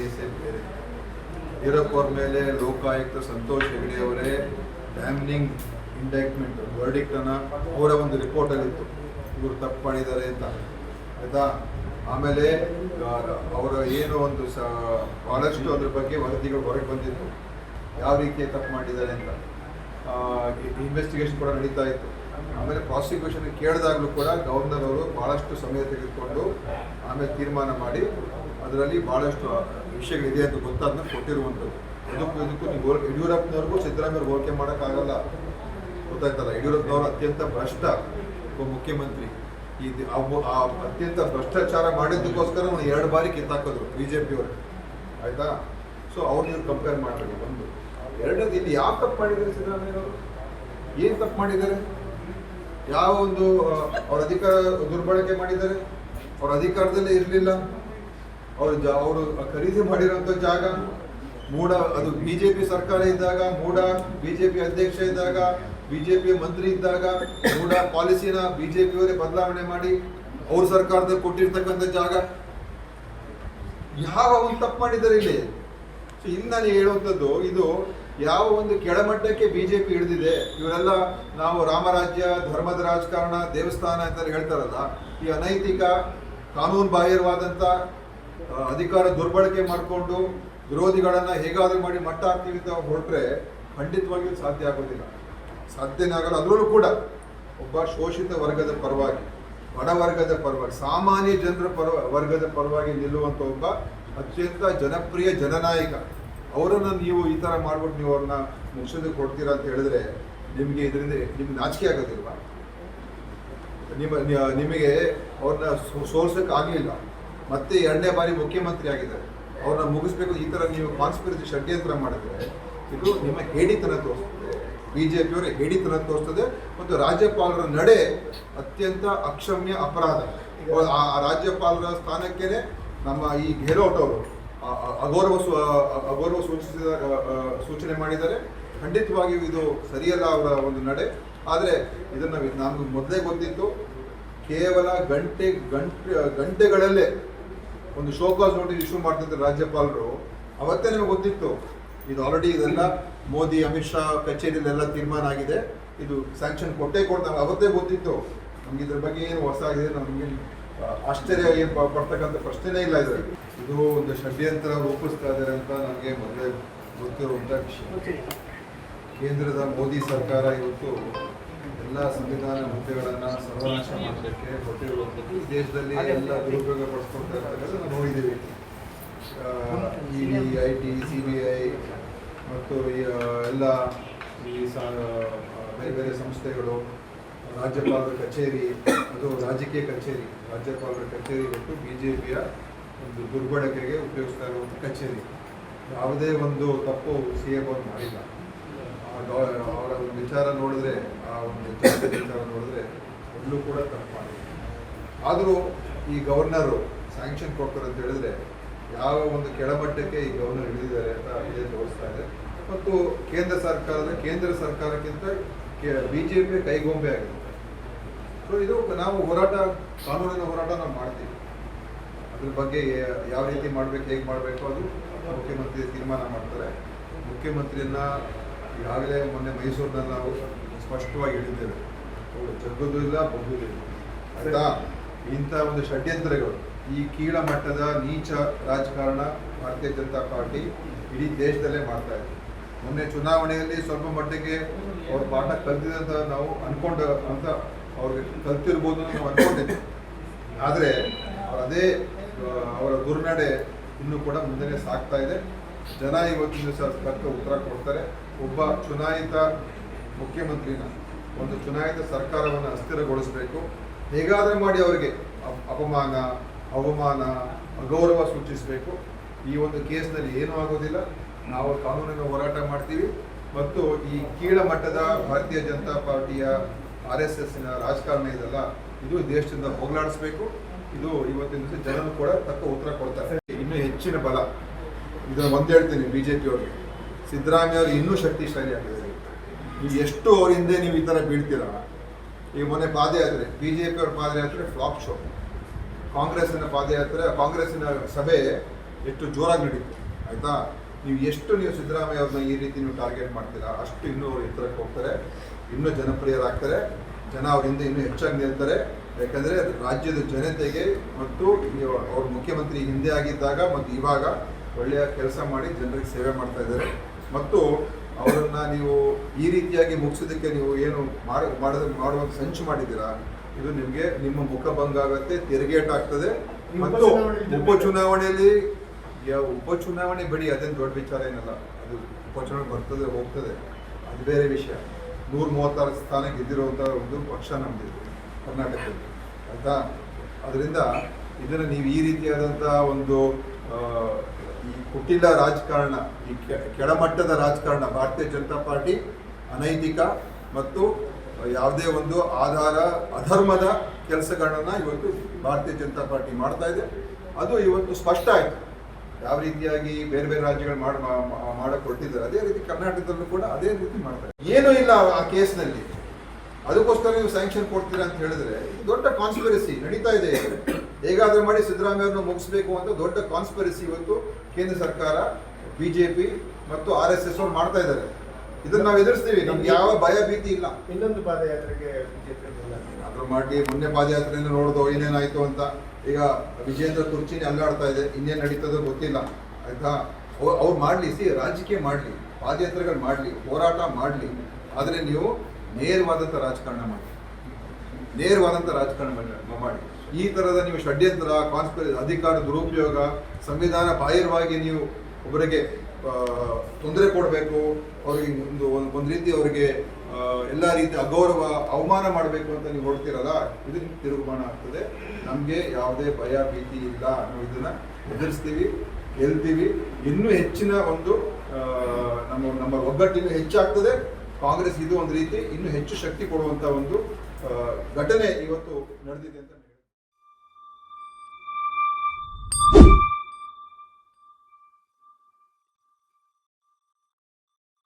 ಕೇಸೇ ಬೇರೆ ಮೇಲೆ ಲೋಕಾಯುಕ್ತ ಸಂತೋಷ್ ಹೆಗಡೆ ಅವರೇ ಡ್ಯಾಮ್ನಿಂಗ್ ಇಂಡೈಕ್ಮೆಂಟ್ ವರ್ಡಿಕ್ಟನ್ನು ಅವರ ಒಂದು ರಿಪೋರ್ಟಲ್ಲಿತ್ತು ಇವರು ತಪ್ಪು ಮಾಡಿದ್ದಾರೆ ಅಂತ. ಆಯ್ತಾ? ಆಮೇಲೆ ಅವರ ಏನು ಒಂದು ಸ ಭಾಳಷ್ಟು ಅದ್ರ ಬಗ್ಗೆ ವರದಿಗಳು ಹೊರಗೆ ಬಂದಿತ್ತು. ಯಾವ ರೀತಿ ತಪ್ಪು ಮಾಡಿದ್ದಾರೆ ಅಂತ. ಇನ್ವೆಸ್ಟಿಗೇಷನ್ ಕೂಡ ನಡೀತಾ ಇತ್ತು. ಆಮೇಲೆ ಪ್ರಾಸಿಕ್ಯೂಷನ್ ಕೇಳಿದಾಗಲೂ ಕೂಡ ಗವರ್ನರ್ ಅವರು ಭಾಳಷ್ಟು ಸಮಯ ತೆಗೆದುಕೊಂಡು ಆಮೇಲೆ ತೀರ್ಮಾನ ಮಾಡಿ ಅದರಲ್ಲಿ ಭಾಳಷ್ಟು ವಿಷಯಗಳಿದೆ ಅಂತ ಗೊತ್ತಾದ್ಮೇಲೆ ಕೊಟ್ಟಿರುವಂಥದ್ದು. ಅದಕ್ಕೂ ಇದಕ್ಕೂ ನೀವು ಯಡಿಯೂರಪ್ಪನವ್ರಿಗೂ ಸಿದ್ದರಾಮಯ್ಯ ಹೋಲಿಕೆ ಮಾಡೋಕ್ಕಾಗಲ್ಲ. ಗೊತ್ತಾಯ್ತಲ್ಲ, ಯಡಿಯೂರಪ್ಪನವರು ಅತ್ಯಂತ ಭ್ರಷ್ಟ ಒಬ್ಬ ಮುಖ್ಯಮಂತ್ರಿ ಈ ಆ ಅತ್ಯಂತ ಭ್ರಷ್ಟಾಚಾರ ಮಾಡಿದ್ದಕ್ಕೋಸ್ಕರ ಅವ್ನು ಎರಡು ಬಾರಿ ಕಿತ್ತಾಕಿದ್ರು ಬಿ ಜೆ ಪಿಯವರು ಆಯಿತಾ? ಸೊ ಅವ್ರು ನೀವು ಕಂಪೇರ್ ಮಾಡಬೇಡಿ ಒಂದು. ಎರಡನೇದು, ಇಲ್ಲಿ ಯಾವ ತಪ್ಪು ಮಾಡಿದ್ದಾರೆ ಸಿದ್ದರಾಮಯ್ಯವರು? ಏನು ತಪ್ಪು ಮಾಡಿದ್ದಾರೆ? ಯಾವ ಒಂದು ಅವ್ರ ಅಧಿಕಾರ ದುರ್ಬಳಕೆ ಮಾಡಿದ್ದಾರೆ? ಅವ್ರ ಅಧಿಕಾರದಲ್ಲಿ ಇರಲಿಲ್ಲ? ಅವರು ಜ ಅವರು ಖರೀದಿ ಮಾಡಿರೋಂಥ ಜಾಗ, ಮೂಡ, ಅದು ಬಿಜೆಪಿ ಸರ್ಕಾರ ಇದ್ದಾಗ ಮೂಡ ಬಿಜೆಪಿ ಅಧ್ಯಕ್ಷ ಇದ್ದಾಗ ಬಿಜೆಪಿ ಮಂತ್ರಿ ಇದ್ದಾಗ ಮೂಡ ಪಾಲಿಸಿನ ಬಿಜೆಪಿಯವರೇ ಬದಲಾವಣೆ ಮಾಡಿ ಅವ್ರ ಸರ್ಕಾರದ ಕೊಟ್ಟಿರ್ತಕ್ಕಂಥ ಜಾಗ. ಯಾವ ಒಂದು ತಪ್ಪು ಮಾಡಿದ್ದಾರೆ ಇಲ್ಲಿ? ಸೊ ಇಲ್ಲಿ ನಾನು ಹೇಳುವಂಥದ್ದು, ಇದು ಯಾವ ಒಂದು ಕೆಳಮಟ್ಟಕ್ಕೆ ಬಿಜೆಪಿ ಹಿಡಿದಿದೆ, ಇವರೆಲ್ಲ ನಾವು ರಾಮರಾಜ್ಯ, ಧರ್ಮದ ರಾಜಕಾರಣ, ದೇವಸ್ಥಾನ ಅಂತ ಹೇಳ್ತಾರಲ್ಲ, ಈ ಅನೈತಿಕ, ಕಾನೂನು ಬಾಹಿರವಾದಂಥ ಅಧಿಕಾರ ದುರ್ಬಳಕೆ ಮಾಡಿಕೊಂಡು ವಿರೋಧಿಗಳನ್ನು ಹೇಗಾದರೂ ಮಾಡಿ ಮಟ್ಟ ಹಾಕ್ತೀವಿ ಅಂತ ಹೊರಟ್ರೆ ಖಂಡಿತವಾಗಿಯೂ ಸಾಧ್ಯ ಆಗೋದಿಲ್ಲ. ಸಾಧ್ಯನೇ ಆಗಲ್ಲ. ಅದರಲ್ಲೂ ಕೂಡ ಒಬ್ಬ ಶೋಷಿತ ವರ್ಗದ ಪರವಾಗಿ ಬಡವರ್ಗದ ಪರವಾಗಿ, ಸಾಮಾನ್ಯ ಜನರ ಪರವ ವರ್ಗದ ಪರವಾಗಿ ನಿಲ್ಲುವಂಥ ಒಬ್ಬ ಅತ್ಯಂತ ಜನಪ್ರಿಯ ಜನನಾಯಕ. ಅವರನ್ನು ನೀವು ಈ ಥರ ಮಾಡ್ಬಿಟ್ಟು ನೀವು ಅವ್ರನ್ನ ಮುಗಿಸೋದಕ್ಕೆ ಕೊಡ್ತೀರಾ ಅಂತ ಹೇಳಿದ್ರೆ ನಿಮಗೆ ಇದರಿಂದ ನಿಮ್ಗೆ ನಾಚಿಕೆ ಆಗೋದಿಲ್ವಾ? ನಿಮ್ಮ, ನಿಮಗೆ ಅವ್ರನ್ನ ಸೋಲ್ಸಕ್ಕೆ ಆಗಲಿಲ್ಲ ಮತ್ತೆ ಎರಡನೇ ಬಾರಿ ಮುಖ್ಯಮಂತ್ರಿ ಆಗಿದ್ದಾರೆ ಅವ್ರನ್ನ ಮುಗಿಸ್ಬೇಕು, ಈ ಥರ ನೀವು ಕಾನ್ಸ್ಪಿರಸಿ ಷಡ್ಯಂತ್ರ ಮಾಡಿದ್ರೆ, ಇದು ನಿಮ್ಮ ಹೇಡಿತನ ತೋರಿಸ್ತದೆ. ಬಿ ಜೆ ಪಿಯವರ ಹೇಡಿತನ ತೋರಿಸ್ತದೆ ಮತ್ತು ರಾಜ್ಯಪಾಲರ ನಡೆ ಅತ್ಯಂತ ಅಕ್ಷಮ್ಯ ಅಪರಾಧ. ಆ ರಾಜ್ಯಪಾಲರ ಸ್ಥಾನಕ್ಕೇನೆ ನಮ್ಮ ಈ ಗೆಹ್ಲೋಟ್ ಅವರು ಅಗೌರವ ಅಗೌರವ ಸೂಚಿಸಿದ ಸೂಚನೆ ಮಾಡಿದ್ದಾರೆ. ಖಂಡಿತವಾಗಿಯೂ ಇದು ಸರಿಯಲ್ಲ ಅವರ ಒಂದು ನಡೆ. ಆದರೆ ಇದನ್ನು ನಮ್ಗೆ ಮೊದಲೇ ಗೊತ್ತಿತ್ತು, ಕೇವಲ ಗಂಟೆ ಗಂಟೆ ಗಂಟೆಗಳಲ್ಲೇ ಒಂದು ಶೋಕಾಸ್ ನೋಟಿಸ್ ಇಶ್ಯೂ ಮಾಡ್ತಿದ್ದರು ರಾಜ್ಯಪಾಲರು ಅವತ್ತೇ ನಿಮಗೆ ಗೊತ್ತಿತ್ತು. ಇದು ಆಲ್ರೆಡಿ ಇದೆಲ್ಲ ಮೋದಿ ಅಮಿತ್ ಶಾ ಕಚೇರಿಯಲ್ಲೆಲ್ಲ ತೀರ್ಮಾನ ಆಗಿದೆ. ಇದು ಸ್ಯಾಂಕ್ಷನ್ ಕೊಟ್ಟೇ ಕೊಡ್ತಾರೆ. ಅವತ್ತೇ ಗೊತ್ತಿತ್ತು. ನಮ್ಗೆ ಇದ್ರ ಬಗ್ಗೆ ಏನು ಹೊಸ ಆಗಿದೆ ನಮಗೆ ಆಶ್ಚರ್ಯ ಏನು ಪಡ್ತಕ್ಕಂಥ ಪ್ರಶ್ನೆನೇ ಇಲ್ಲ ಇದರಲ್ಲಿ. ಇದು ಒಂದು ಷಡ್ಯಂತ್ರ ರೂಪಿಸ್ತಾ ಇದ್ದಾರೆ ಅಂತ ನನಗೆ ಮೊದಲೇ ಗೊತ್ತಿರುವಂಥ ವಿಷಯ. ಕೇಂದ್ರದ ಮೋದಿ ಸರ್ಕಾರ ಇವತ್ತು ಎಲ್ಲ ಸಂವಿಧಾನ ಹುದ್ದೆಗಳನ್ನು ಸರ್ವನಾಶ ಮಾಡಲಿಕ್ಕೆ ಹೊರಟಿರುವಂಥದ್ದು ಈ ದೇಶದಲ್ಲಿ ಎಲ್ಲ ದುರುಪಯೋಗ ಪಡಿಸ್ಕೊಳ್ತಾ ಇರ್ತಕ್ಕಂಥ I T C B I ಮತ್ತು ಈ ಎಲ್ಲ ಈ ಸಾ ಬೇರೆ ಬೇರೆ ಸಂಸ್ಥೆಗಳು, ರಾಜ್ಯಪಾಲರ ಕಚೇರಿ, ಅದು ರಾಜಕೀಯ ಕಚೇರಿ, ರಾಜ್ಯಪಾಲರ ಕಚೇರಿ ಬಿಟ್ಟು ಬಿ ಜೆ ಪಿಯ ಒಂದು ದುರ್ಬಳಕೆಗೆ ಉಪಯೋಗಿಸ್ತಾ ಇರುವಂಥ ಕಚೇರಿ. ಯಾವುದೇ ಒಂದು ತಪ್ಪು ಸಿ ಎಂ ಅವರು ಮಾಡಿಲ್ಲ. ಅವರ ಒಂದು ವಿಚಾರ ನೋಡಿದ್ರೆ, ಆ ಒಂದು ವಿಚಾರ ನೋಡಿದ್ರೆ ಎಲ್ಲೂ ಕೂಡ ತಪ್ಪು ಮಾಡಿಲ್ಲ. ಆದರೂ ಈ ಗವರ್ನರು ಸ್ಯಾಂಕ್ಷನ್ ಕೊಡ್ತಾರೆ ಅಂತ ಹೇಳಿದ್ರೆ ಯಾವ ಒಂದು ಕೆಳಮಟ್ಟಕ್ಕೆ ಈ ಗವರ್ನರ್ ಇಳಿದಿದ್ದಾರೆ ಅಂತ ಇದೇ ತೋರಿಸ್ತಾ ಇದೆ. ಮತ್ತು ಕೇಂದ್ರ ಸರ್ಕಾರದ, ಕೇಂದ್ರ ಸರ್ಕಾರಕ್ಕಿಂತ ಬಿ ಜೆ ಪಿ ಕೈಗೊಂಬೆ ಆಗಿದೆ. ಸೊ ಇದು ನಾವು ಹೋರಾಟ, ಕಾನೂನಿನ ಹೋರಾಟ ನಾವು ಮಾಡ್ತೀವಿ. ಅದ್ರ ಬಗ್ಗೆ ಯಾವ ರೀತಿ ಮಾಡಬೇಕು, ಹೇಗೆ ಮಾಡಬೇಕು, ಅದು ಮುಖ್ಯಮಂತ್ರಿ ತೀರ್ಮಾನ ಮಾಡ್ತಾರೆ. ಮುಖ್ಯಮಂತ್ರಿಯನ್ನ ಈಗಾಗಲೇ ಮೊನ್ನೆ ಮೈಸೂರಿನಲ್ಲಿ ನಾವು ಸ್ಪಷ್ಟವಾಗಿ ಹೇಳಿದ್ದೇವೆ. ಜಗ್ಗುದು ಇಲ್ಲ ಬಗ್ಗುದು ಇಲ್ಲ. ಆಯ್ತಾ ಇಂಥ ಒಂದು ಷಡ್ಯಂತ್ರಗಳು. ಈ ಕೀಳ ಮಟ್ಟದ ನೀಚ ರಾಜಕಾರಣ ಭಾರತೀಯ ಜನತಾ ಪಾರ್ಟಿ ಇಡೀ ದೇಶದಲ್ಲೇ ಮಾಡ್ತಾ ಇದೆ. ಮೊನ್ನೆ ಚುನಾವಣೆಯಲ್ಲಿ ಸ್ವಲ್ಪ ಮಟ್ಟಿಗೆ ಅವ್ರ ಪಾಠ ಕಲ್ತಿದೆ ಅಂತ ನಾವು ಅನ್ಕೊಂಡ ಅಂತ ಅವ್ರಿಗೆ ಕಲ್ತಿರ್ಬೋದು ಅಂತ ನಾವು ಅನ್ಕೊಂಡಿದ್ವಿ. ಆದರೆ ಅದೇ ಅವರ ದುರ್ನಡೆ ಇನ್ನೂ ಕೂಡ ಮುಂದೆ ಸಾಗ್ತಾ ಇದೆ. ಜನ ಇವತ್ತಿನ ದಿವಸ ತಕ್ಕ ಉತ್ತರ ಕೊಡ್ತಾರೆ. ಒಬ್ಬ ಚುನಾಯಿತ ಮುಖ್ಯಮಂತ್ರಿನ ಒಂದು ಚುನಾಯಿತ ಸರ್ಕಾರವನ್ನು ಅಸ್ಥಿರಗೊಳಿಸಬೇಕು. ಹೇಗಾದರೂ ಮಾಡಿ ಅವರಿಗೆ ಅಪಮಾನ ಅವಮಾನ, ಅಗೌರವ ಸೂಚಿಸಬೇಕು ಈ ಒಂದು ಕೇಸ್ನಲ್ಲಿ ಏನೂ ಆಗೋದಿಲ್ಲ. ನಾವು ಕಾನೂನಿನ ಹೋರಾಟ ಮಾಡ್ತೀವಿ. ಮತ್ತು ಈ ಕೀಳಮಟ್ಟದ ಭಾರತೀಯ ಜನತಾ ಪಾರ್ಟಿಯ ಆರ್ ಎಸ್ ಎಸ್ನ ರಾಜಕಾರಣ ಇದೆಲ್ಲ. ಇದು ದೇಶದಿಂದ ಹೋಗಲಾಡಿಸ್ಬೇಕು. ಇದು ಇವತ್ತಿನ ದಿವಸ ಜನರು ಕೂಡ ತಕ್ಕ ಉತ್ತರ ಕೊಡ್ತಾರೆ. ಇನ್ನೂ ಹೆಚ್ಚಿನ ಬಲ. ಇದನ್ನು ಒಂದು ಹೇಳ್ತೀನಿ ಬಿ ಜೆ ಪಿಯವ್ರಿಗೆ ಸಿದ್ದರಾಮಯ್ಯ ಅವರು ಇನ್ನೂ ಶಕ್ತಿಶಾಲಿ ಆಗಿದ್ದಾರೆ. ನೀವು ಎಷ್ಟು ಅವ್ರ ಹಿಂದೆ ನೀವು ಈ ಥರ ಬೀಳ್ತೀರ. ಈ ಮೊನ್ನೆ ಪಾದಯಾತ್ರೆ ಬಿ ಜೆ ಪಿಯವ್ರ ಪಾದಯಾತ್ರೆ ಫ್ಲಾಪ್ ಶೋ ಕಾಂಗ್ರೆಸ್ಸಿನ ಪಾದಯಾತ್ರೆ, ಕಾಂಗ್ರೆಸ್ಸಿನ ಸಭೆ ಎಷ್ಟು ಜೋರಾಗಿ ನಡೀತು, ಆಯಿತಾ? ನೀವು ಎಷ್ಟು ನೀವು ಸಿದ್ದರಾಮಯ್ಯ ಅವ್ರನ್ನ ಈ ರೀತಿ ನೀವು ಟಾರ್ಗೆಟ್ ಮಾಡ್ತೀರಾ? ಅಷ್ಟು ಇನ್ನೂ ಅವ್ರು ಎತ್ತರಕ್ಕೆ ಹೋಗ್ತಾರೆ. ಇನ್ನೂ ಜನಪ್ರಿಯರಾಗ್ತಾರೆ. ಜನ ಅವರಿಂದ ಇನ್ನೂ ಹೆಚ್ಚಾಗಿ ನಿಲ್ತಾರೆ. ಯಾಕಂದರೆ ರಾಜ್ಯದ ಜನತೆಗೆ ಮತ್ತು ಅವ್ರ ಮುಖ್ಯಮಂತ್ರಿ ಹಿಂದೆ ಆಗಿದ್ದಾಗ ಮತ್ತು ಇವಾಗ ಒಳ್ಳೆಯ ಕೆಲಸ ಮಾಡಿ ಜನರಿಗೆ ಸೇವೆ ಮಾಡ್ತಾ ಇದ್ದಾರೆ. ಮತ್ತು ಅವರನ್ನು ನೀವು ಈ ರೀತಿಯಾಗಿ ಮುಗಿಸೋದಕ್ಕೆ ನೀವು ಏನು ಮಾಡ, ಮಾಡೋದು ಮಾಡುವಂಥ ಸಂಚು ಮಾಡಿದ್ದೀರಾ? ಇದು ನಿಮಗೆ ನಿಮ್ಮ ಮುಖಭಂಗ ಆಗುತ್ತೆ ತಿರುಗೇಟ್ ಆಗ್ತದೆ. ಮತ್ತು ಉಪಚುನಾವಣೆಯಲ್ಲಿ ಉಪಚುನಾವಣೆ ಬಿಡಿ ಅದೇನು ದೊಡ್ಡ ವಿಚಾರ ಏನಲ್ಲ. ಅದು ಉಪಚುನಾವಣೆ ಬರ್ತದೆ ಹೋಗ್ತದೆ. ಅದು ಬೇರೆ ವಿಷಯ. ನೂರ ಮೂವತ್ತಾರು ಸ್ಥಾನ ಗೆದ್ದಿರುವಂಥ ಒಂದು ಪಕ್ಷ ನಮ್ಮದು ಕರ್ನಾಟಕದಲ್ಲಿ. ಆಯ್ತಾ? ಅದರಿಂದ ಇದನ್ನು ನೀವು ಈ ರೀತಿಯಾದಂತಹ ಒಂದು ಈ ಕುಟಿಲ ರಾಜಕಾರಣ ಈ ಕೆ- ಕೆಳಮಟ್ಟದ ರಾಜಕಾರಣ ಭಾರತೀಯ ಜನತಾ ಪಾರ್ಟಿ ಅನೈತಿಕ ಮತ್ತು ಯಾವುದೇ ಒಂದು ಆಧಾರ, ಅಧರ್ಮದ ಕೆಲಸಗಳನ್ನ ಇವತ್ತು ಭಾರತೀಯ ಜನತಾ ಪಾರ್ಟಿ ಮಾಡ್ತಾ ಇದೆ. ಅದು ಇವತ್ತು ಸ್ಪಷ್ಟ ಆಯಿತು. ಯಾವ ರೀತಿಯಾಗಿ ಬೇರೆ ಬೇರೆ ರಾಜ್ಯಗಳು ಮಾಡ ಕೊಟ್ಟಿದ್ದಾರೆ ಅದೇ ರೀತಿ ಕರ್ನಾಟಕದಲ್ಲೂ ಕೂಡ ಅದೇ ರೀತಿ ಮಾಡ್ತಾರೆ ಏನೂ ಇಲ್ಲ ಆ ಕೇಸ್ನಲ್ಲಿ. ಅದಕ್ಕೋಸ್ಕರ ನೀವು ಸ್ಯಾಂಕ್ಷನ್ ಕೊಡ್ತೀರಾ ಅಂತ ಹೇಳಿದ್ರೆ ದೊಡ್ಡ ಕಾನ್ಸ್ಪಿರಸಿ ನಡೀತಾ ಇದೆ. ಹೇಗಾದರೂ ಮಾಡಿ ಸಿದ್ದರಾಮಯ್ಯ ಅವ್ರನ್ನ ಮುಗಿಸ್ಬೇಕು ಅಂತ ದೊಡ್ಡ ಕಾನ್ಸ್ಪಿರಸಿ ಇವತ್ತು ಕೇಂದ್ರ ಸರ್ಕಾರ ಬಿಜೆಪಿ ಮತ್ತು ಆರ್ ಎಸ್ ಎಸ್ ಅವ್ರು ಮಾಡ್ತಾ ಇದ್ದಾರೆ. ಇದನ್ನ ನಾವು ಎದುರಿಸ್ತೀವಿ. ನಮ್ಗೆ ಯಾವ ಭಯ ಭೀತಿ ಇಲ್ಲ. ಇನ್ನೊಂದು ಪಾದಯಾತ್ರೆಗೆ ಅದ್ರ ಮಾಡಿ ಮೊನ್ನೆ ಪಾದಯಾತ್ರೆಯನ್ನು ನೋಡ್ದೋ ಏನೇನಾಯ್ತು ಅಂತ. ಈಗ ವಿಜೇಂದ್ರ ಕುರ್ಚಿನಿ ಅಲ್ಲಾಡ್ತಾ ಇದೆ. ಇನ್ನೇನು ನಡೀತದೋ ಗೊತ್ತಿಲ್ಲ. ಆಯ್ತಾ? ಅವ್ರು ಮಾಡಲಿ. ಸಿ ರಾಜಕೀಯ ಮಾಡಲಿ. ಪಾದಯಾತ್ರೆಗಳು ಮಾಡಲಿ. ಹೋರಾಟ ಮಾಡಲಿ. ಆದರೆ ನೀವು ನೇರವಾದಂಥ ರಾಜಕಾರಣ ಮಾಡಿ. ನೇರವಾದಂಥ ರಾಜಕಾರಣ ಮಾಡಿ- ಮಾಡಿ. ಈ ಥರದ ನೀವು ಷಡ್ಯಂತ್ರ ಕಾನ್ಸ್ಪಿರ ಅಧಿಕಾರ ದುರುಪಯೋಗ ಸಂವಿಧಾನ ಬಾಹಿರವಾಗಿ ನೀವು ಒಬ್ಬರಿಗೆ ತೊಂದರೆ ಕೊಡಬೇಕು, ಅವ್ರಿಗೆ ಒಂದು ಒಂದು- ರೀತಿ ಅವರಿಗೆ ಎಲ್ಲ ರೀತಿ ಅಗೌರವ, ಅವಮಾನ ಮಾಡಬೇಕು ಅಂತ ನೀವು ಹೊಡ್ತೀರಲ್ಲ ಇದು ತಿರುಗುಮಾನ ಆಗ್ತದೆ. ನಮಗೆ ಯಾವುದೇ ಭಯ, ಭೀತಿ ಇಲ್ಲ ಅನ್ನೋ ಇದನ್ನ ಎದುರಿಸ್ತೀವಿ, ಗೆಲ್ತೀವಿ. ಇನ್ನೂ ಹೆಚ್ಚಿನ ಒಂದು ನಮ್ಮ ನಮ್ಮ ಒಗ್ಗಟ್ಟಿನ ಹೆಚ್ಚಾಗ್ತದೆ. ಕಾಂಗ್ರೆಸ್ ಇದು ಒಂದು ರೀತಿ, ಇನ್ನೂ ಹೆಚ್ಚು ಶಕ್ತಿ ಕೊಡುವಂತ ಒಂದು ಘಟನೆ ಇವತ್ತು ನಡೆದಿದೆ ಅಂತ